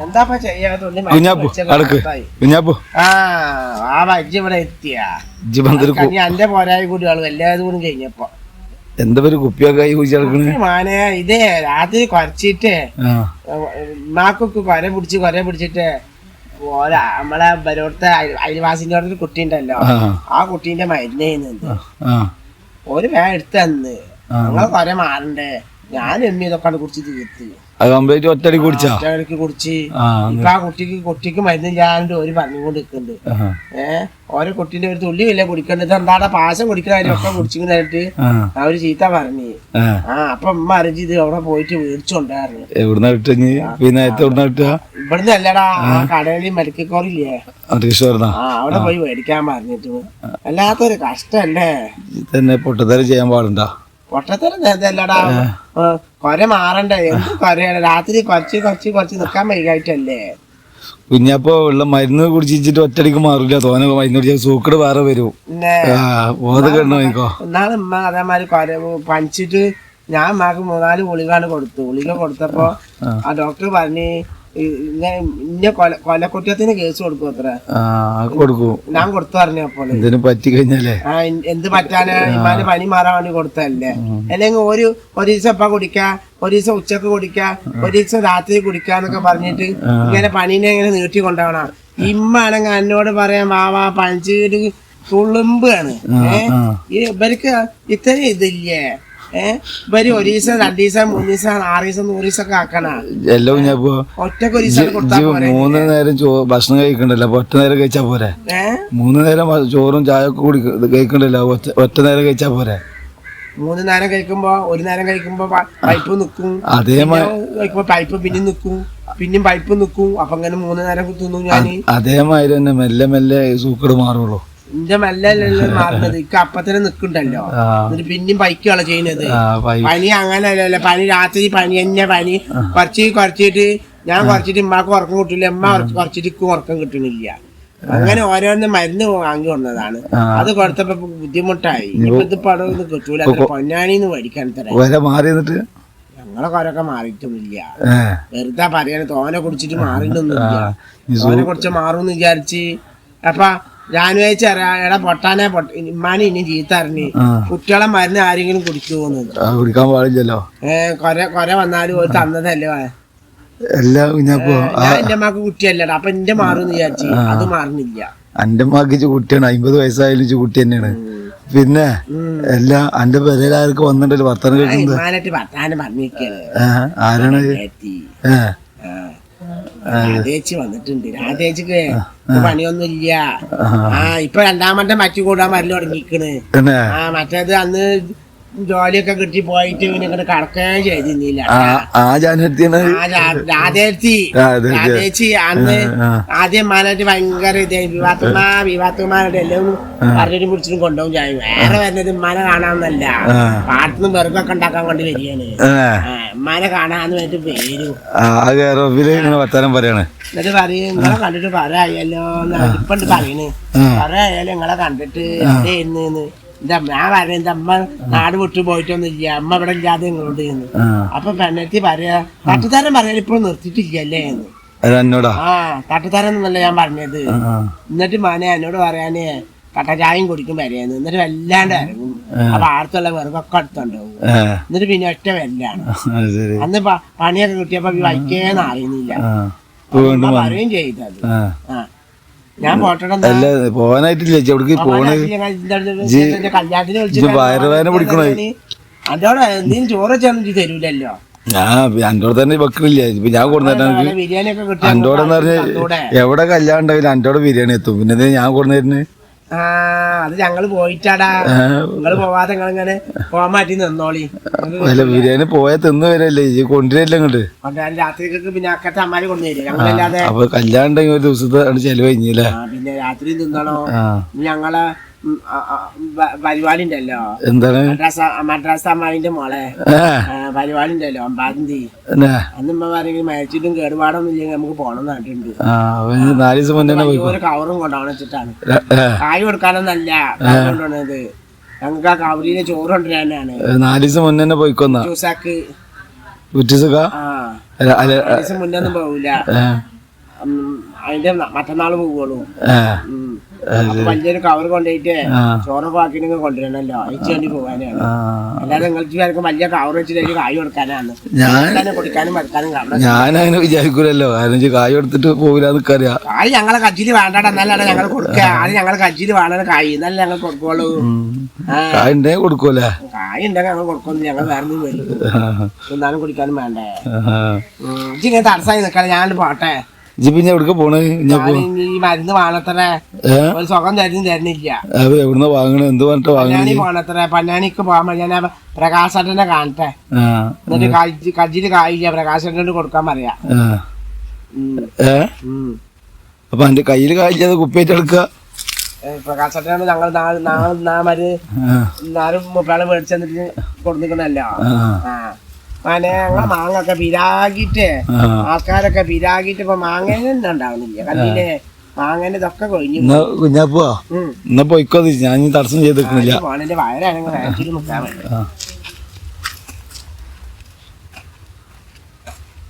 എന്താപ്പാ ചെയ്യാതൊന്നും കുഞ്ഞാപ്പു അടക്ക്. കുഞ്ഞാപ്പു. ആ ആ വജ്ജ് ഇവിടെ എത്തിയ. ഇജ്ജ് പന്തൊരു കഞ്ഞി അന്റെ പോരായ കൂടി ആൾ എല്ലാതും കൂടി കഴിഞ്ഞപ്പോ. എന്താ പേര് കുപ്പിയൊക്കെ മാനെ ഇതേ രാത്രി കുറച്ചിട്ട് ഉമ്മാക്കൊക്കെ കൊര പിടിച്ച് കൊര പിടിച്ചിട്ട് ഓല നമ്മളെ അയൽ- അയൽവാസിന്റെ ഒരു കുട്ടി ഉണ്ടല്ലോ ആ കുട്ടീന്റെ മരുന്നേന്ന്. ഒരു വേ എടുത്തു തന്ന്. ഞങ്ങൾ കൊര മാറണ്ടേ. ഞാൻ എമ്മി ഇതൊക്കെ കുടിച്ച് തീർത്ത് അത് കംപ്ലീറ്റ് ഒറ്റടി കുടിച്ചാ? ഒറ്റയ്ക്ക് കുടിച്ച്. ആ ഇപ്പൊ ആ കുട്ടിക്ക് കുട്ടിക്ക് മരുന്നില്ലാണ്ട് ഒരു പറഞ്ഞുകൊണ്ട് നിൽക്കുന്നുണ്ട് ഏഹ് ഓരോ കുട്ടീന്റെ ഒരു തുള്ളി വല്ല കുടിക്കേണ്ടത് എന്താടാ പാശം കുടിക്കുന്ന കാര്യമൊക്കെ കുടിച്ചിട്ട് അവർ ചീത്ത പറഞ്ഞു. ആ. അപ്പൊ അമ്മ അറിഞ്ഞ് ഇത് അവിടെ പോയിട്ട് മേടിച്ചോണ്ടായിരുന്നു. എവിടുന്ന കിട്ടഞ്ഞ് നേരത്തെ എവിടുന്ന കിട്ടുക? ഇവിടുന്ന് അല്ലടാ ആ. കടയിൽ മരക്കോറില്ലേ ആ അവിടെ പോയി മേടിക്കാൻ പറഞ്ഞിട്ട്. അല്ലാത്തൊരു കഷ്ടല്ലേ? തന്നെ പൊട്ടത്തരം ചെയ്യാൻ പാടുണ്ടോ? പൊട്ടത്തരം ഇതല്ലടാ. കൊര മാറണ്ടേ? എന്ത് കൊരയാണ്? രാത്രി കുറച്ച് കുറച്ച് കുറച്ച് നിക്കാൻ വൈകായിട്ടല്ലേ കുഞ്ഞപ്പോ ഉള്ള മരുന്ന് കുടിച്ചിട്ട് ഒറ്റടിക്ക് മാറില്ല തോനെ മരുന്ന് കുടിച്ചാൽ സൂക്കട് വേറെ വരും. നോക്കോ എന്നാലും ഉമ്മ അതേമാതിരി കൊര പനിച്ചിട്ട് ഞാൻ ഉമ്മാക്ക് മൂന്നാൽ ഗുളികാണ് കൊടുത്തു. ഗുളിക കൊടുത്തപ്പോ ആ. ഡോക്ടർ പറഞ്ഞ് ഇങ്ങനെ ഇന്ന കൊല കൊലക്കുറ്റത്തിന് കേസ് കൊടുക്കും അത്ര. കൊടുക്കും. ഞാൻ കൊടുത്തു പറഞ്ഞു അപ്പോൾ എന്തിനു പറ്റി കഴിഞ്ഞാലേ? ആ എന്ത് പറ്റാന്? ഇമാന് പനി മാറാൻ വേണ്ടി കൊടുത്തതല്ലേ? അല്ലെങ്കിൽ ഒരു ഒരു ദിവസം ഇപ്പൊ കുടിക്കാ ഒരു ദിവസം ഉച്ചയ്ക്ക് കുടിക്കാ ഒരു ദിവസം രാത്രി കുടിക്കാന്നൊക്കെ പറഞ്ഞിട്ട് ഇങ്ങനെ പനീനെ ഇങ്ങനെ നീട്ടി കൊണ്ടുപോകണം ഇമ്മാണെങ്കിൽ എന്നോട് പറയാൻ വാവാ പഞ്ചീര് തുളുമ്പാണ്. ഏഹ് ഇവർക്ക് ഇത്രയും ഇതില്ലേ? ഇവർ ഒരു ദിവസം രണ്ടു ദിവസം മൂന്ന് ദിവസം ആറ് ദിവസം നൂറ് ദിവസം ഒക്കെ ആക്കണ എല്ലാം കുഞ്ഞപ്പോ ഒറ്റയ്ക്ക് ഒരു ദിവസം കൊടുത്താൽ ഇജ്ജ് പോരെ. മൂന്ന് നേരം ഭക്ഷണം കഴിക്കണ്ടല്ലോ? അപ്പൊ ഒറ്റ നേരം കഴിച്ചാ പോരെ? മൂന്ന് നേരം ചോറും ചായ ഒക്കെ കുടി കഴിക്കണ്ടല്ലോ? ഒറ്റ നേരം കഴിച്ചാ പോരെ? മൂന്ന് നേരം കഴിക്കുമ്പോ ഒരു നേരം കഴിക്കുമ്പോ പൈപ്പ് നിക്കും. കഴിക്കുമ്പോ പൈപ്പ് പിന്നെ നിക്കും. പിന്നെയും പൈപ്പ് നിക്കും. അപ്പൊ അങ്ങനെ മൂന്ന് നേരം തിന്നു ഞാൻ അതേമാതിരി തന്നെ മെല്ലെ മെല്ലെ സൂക്കട് മാറുള്ളൂ. ഇന്റെ മെല്ലല്ലോ മാറുന്നത് ഇക്ക് അപ്പത്തന്നെ നിക്കണ്ടല്ലോ എന്നിട്ട് പിന്നെയും പൈക്കാണ് ചെയ്യുന്നത്. പനി അങ്ങനെയല്ലല്ലോ പനി രാത്രി പനി തന്നെ പനി. കുറച്ച് കുറച്ചിട്ട് ഞാൻ കുറച്ചിട്ട് ഉമ്മാക്ക് ഉറക്കം കിട്ടില്ല. ഉമ്മ കുറച്ചിട്ട് ഇക്കും ഉറക്കം കിട്ടണില്ല അങ്ങനെ ഓരോന്ന് മരുന്ന് വാങ്ങി വന്നതാണ് അത് കൊടുത്തപ്പോ ബുദ്ധിമുട്ടായി. ഇനിയിപ്പോ ഇത് പടമൊന്നും കിട്ടൂല. പൊന്നാണിന്ന് മേടിക്കാൻ തരാം മാറി എന്നിട്ട്? ഞങ്ങളെ കൊരൊക്കെ മാറിയിട്ടൊന്നുമില്ല. വെറുതെ പറയാൻ തോനെ കുടിച്ചിട്ട് മാറിയിട്ടൊന്നുമില്ല തോനെ കുടിച്ച് മാറുമെന്ന് വിചാരിച്ച്. അപ്പൊ ഞാൻ വെച്ചാ എടാ പൊട്ടാനെ പൊട്ട ഇമ്മാനെ ഇനി ചീത്ത അറിഞ്ഞ്. ആ. കുട്ടികളെ മരുന്ന് ആരെങ്കിലും കുടിച്ചു ആ, കുടിക്കാൻ പാടില്ലല്ലോ. ഏ കൊര കൊര വന്നാലും ഒരു തന്നതല്ലേ. എല്ലാം കുഞ്ഞപ്പോ എന്റെ മാക്ക് കുട്ടിയല്ലടാ അപ്പൊ എന്റെ മാറും വിചാരിച്ചു. അത് മാറുന്നില്ല. എന്റെ മാക്ക് കുട്ടിയാണ് അമ്പത് വയസ്സായാലും കുട്ടി തന്നെയാണ്. പിന്നെ എല്ലാ അന്റെ പെരയിലാർക്ക് വന്നിട്ടല്ലോ വർത്തനം കേൾക്കുന്നത് ആരാണ്? രാധേച്ചി വന്നിട്ടുണ്ട്. രാധേച്ചിക്ക് പണിയൊന്നും ഇല്ല ആ. ഇപ്പൊ രണ്ടാമത്തെ മറ്റു കൂടാൻ മരുന്ന് തുടങ്ങിക്കണ് ആ മറ്റേത് അന്ന് ജോലിയൊക്കെ കിട്ടി പോയിട്ട് പിന്നെ ഇങ്ങനെ കടക്കേ ചെയ്തിരുന്നില്ല ആ രാ- രാധേച്ചി. രാധേച്ചി. അന്ന്. ആദ്യം മാനായിട്ട് ഭയങ്കര ഇതായി വിവാത്തുമാ വിവാത്തുമാരുടെ എല്ലാം പറഞ്ഞിട്ട് പിടിച്ചിട്ടും കൊണ്ടുപോകും ചെയ്യും. വേറെ വരുന്നത് ഉമ്മാനെ കാണാമെന്നല്ല. പാട്ടിന്ന് വെറുതൊക്കെ ഉണ്ടാക്കാൻ കൊണ്ട് വരികയാണ്. മന ഉമ്മാനെ കാണാന്ന് വേണ്ടി പേരും. വർത്താനം പറയാണ്. എന്നിട്ട് പറയും നിങ്ങളെ കണ്ടിട്ട് പറയാലോ ഇപ്പൊ പറയണേ. പറയാലോ നിങ്ങളെ കണ്ടിട്ട് എവിടെയായിരുന്നു എന്റെ അമ്മ ഞാൻ പറയുന്നത് എന്റെ അമ്മ നാട് വിട്ടു പോയിട്ടൊന്നും ഇല്ല. അമ്മ ഇവിടെ ഇല്ലാതെ ഇങ്ങോട്ട് ചെയ്യുന്നു അപ്പൊ പെണ്ണത്തി പറയാ തട്ടുതാരം പറയാൻ ഇപ്പൊ നിർത്തിയിട്ടില്ലല്ലേ എന്ന്. എന്നോടാ? ആ തട്ടുതാരം എന്നല്ല ഞാൻ പറഞ്ഞത്. എന്നിട്ട് മോനെ എന്നോട് പറയാന് കട്ട ചായയും കുടിക്കും വരെയെന്ന് എന്നിട്ട് വല്ലാണ്ട് ഇറങ്ങും അപ്പൊ ആർത്തുള്ള വെറുതൊക്കെ അടുത്തുണ്ടാവും. എന്നിട്ട് പിന്നെ ഒറ്റ വല്ലാണ്. അന്ന് പണിയൊക്കെ കിട്ടിയപ്പോ വൈക്കേന്ന് അറിയുന്നില്ല. പറയുകയും ചെയ്തത് ആ. ഞാൻ അല്ല പോവാനായിട്ടില്ല. ചേച്ചി അവിടേക്ക് പോണേ? വയറുവേദന പിടിക്കണോ? അതോടെ എന്തെങ്കിലും ചോറ് ചെന്നു തരൂലല്ലോ. ഞാൻ അന്റോടെ തന്നെ വെക്കണില്ല. ഇപ്പൊ ഞാൻ കൊടുന്നിട്ട് എനിക്ക്. ബിരിയാണി ഒക്കെ കിട്ടി അന്റോടെന്ന് പറഞ്ഞ് എവിടെ കല്യാണം ഉണ്ടാവില്ല? അന്റോടെ ബിരിയാണി എത്തും. പിന്നെ ഞാൻ കൊടുന്നിരുന്നു ആ അത് ഞങ്ങൾ പോയിട്ടാടാ. നിങ്ങൾ പോവാതെ നിങ്ങളിങ്ങനെ പോവാൻ മാറ്റി നിന്നോളി. അല്ല ബിരിയാണി പോയാൽ തിന്നു വരല്ലേ? ഈ കൊണ്ടുവരില്ല ഇങ്ങോട്ട്. കൊണ്ടുവരാൻ രാത്രിക്കൊക്കെ പിന്നെ അക്കത്തെ അമ്മാര് കൊണ്ടുവരും ഞങ്ങളല്ലാതെ അപ്പൊ കല്യാണം ഒരു ദിവസത്തെ ചെലവ് കഴിഞ്ഞില്ലേ പിന്നെ രാത്രി തിന്നണോ? ഞങ്ങളെ ഉം, ആ, ആ, പ- പരിപാടി ഉണ്ടല്ലോ എന്താണ്? മദ്രാസ അമ്മാവിന്റെ മോളെ. പരിപാടിണ്ടല്ലോ ഒമ്പതാം തീയതി അന്ന് ഉമ്മ പറയും മരിച്ചിട്ടും കേടുപാടൊന്നും ഇല്ലെങ്കിൽ നമുക്ക് പോണം നാട്ടുണ്ട് നാല് ദിവസം മുന്നേ ഒരു കവറും കൊണ്ടാണ് വെച്ചിട്ടാണ്. കായ് കൊടുക്കാനൊന്നല്ല കൊണ്ടുപോണത് ഞങ്ങൾക്ക് ആ കവറിയിലെ ചോറ് കൊണ്ടുവരാനാണ് നാല് ദിവസം മുന്നേ പോയിക്കൊന്നാ? ജ്യൂസാക്ക് കുറ്റിസുക ആ. അല്ല അല്ല ഒരു ദിവസം മുന്നേ ഒന്നും പോകൂല ഏ, അതിന്റെ മറ്റന്നാൾ പോവുള്ളൂ. വലിയൊരു കവർ കൊണ്ടുപോയിട്ട് കൊണ്ടുവരണല്ലോ. പോകാനാണ്. അല്ലാതെ നിങ്ങൾക്ക് ആർക്കും വലിയ കവർ വെച്ചിട്ട് കായ് കൊടുക്കാനാണ്. ഞാൻ കുടിക്കാനും കവർ ഞാനങ്ങനെ വിചാരിക്കൂലല്ലോ. അതിനു കായ് കൊടുത്തിട്ട് പോകില്ല എന്നൊക്കറിയാം. കായ് ഞങ്ങളെ കജ്ജിൽ വേണ്ടാട. എന്നാലാണ് ഞങ്ങൾ കൊടുക്കുക അത് ഞങ്ങളെ കജ്ജിൽ വേണ്ട കായ്. എന്നാലും ഞങ്ങൾ കൊടുക്കുള്ളൂ. കായ് ഉണ്ടെങ്കിൽ കൊടുക്കൂലേ കായ് ഉണ്ടെങ്കിൽ ഞങ്ങൾ കൊടുക്കുന്നു ഞങ്ങൾ വേറെ ഒന്നും വരും തിന്നാനും കുടിക്കാനും വേണ്ടേ? ഇങ്ങനെ തടസ്സമായി നിൽക്കണം. ഞാൻ പോട്ടെ. ഇജ്ജ് പിന്നെ എവിടേക്ക് പോണ്? ഈ മരുന്ന് ഏ? ഒരു സുഖം തരുന്നു തരുന്നില്ല. അത് എവിടുന്ന് വാങ്ങണേ? എന്ത് പറഞ്ഞിട്ട് വാങ്ങണേ പോണത്രേ. പന്നാണിക്ക് പോകാൻ വേണ്ടി ഞാൻ പ്രകാശേട്ടനെ കാണട്ടെ. എന്നിട്ട് കജ്ജി കജ്ജിൽ കായില്ല പ്രകാശേട്ടനോട് കൊടുക്കാൻ പറയാ. ഏ. അപ്പൊ എന്റെ കയ്യിൽ കായില്ല കുപ്പിയായിട്ട് പ്രകാശ് അട്ടനാണ് പ്രകാശേട്ടനോട് ഞങ്ങൾ നാളെ നാളെ നാമര് നാലും മുപ്പാൾ മേടിച്ചു തന്നിട്ട് കൊടുത്തിക്കണല്ലോ ആ. അങ്ങനെ ഞങ്ങളെ മാങ്ങൊക്കെ പിരാകിട്ട് ആൾക്കാരൊക്കെ പിരാകിട്ട് ഇപ്പൊ മാങ്ങേനെ ഉണ്ടാവുന്നില്ല കണ്ടില്ലേ? മാങ്ങേന്റെ ഇതൊക്കെ കൊഴിഞ്ഞു കുഞ്ഞാപ്പോ ഉം. എന്നാ പോയിക്കോ ഞാൻ തടസ്സം ചെയ്തിട്ടില്ല വയറാണെങ്കിൽ നിൽക്കാൻ വേണ്ടി.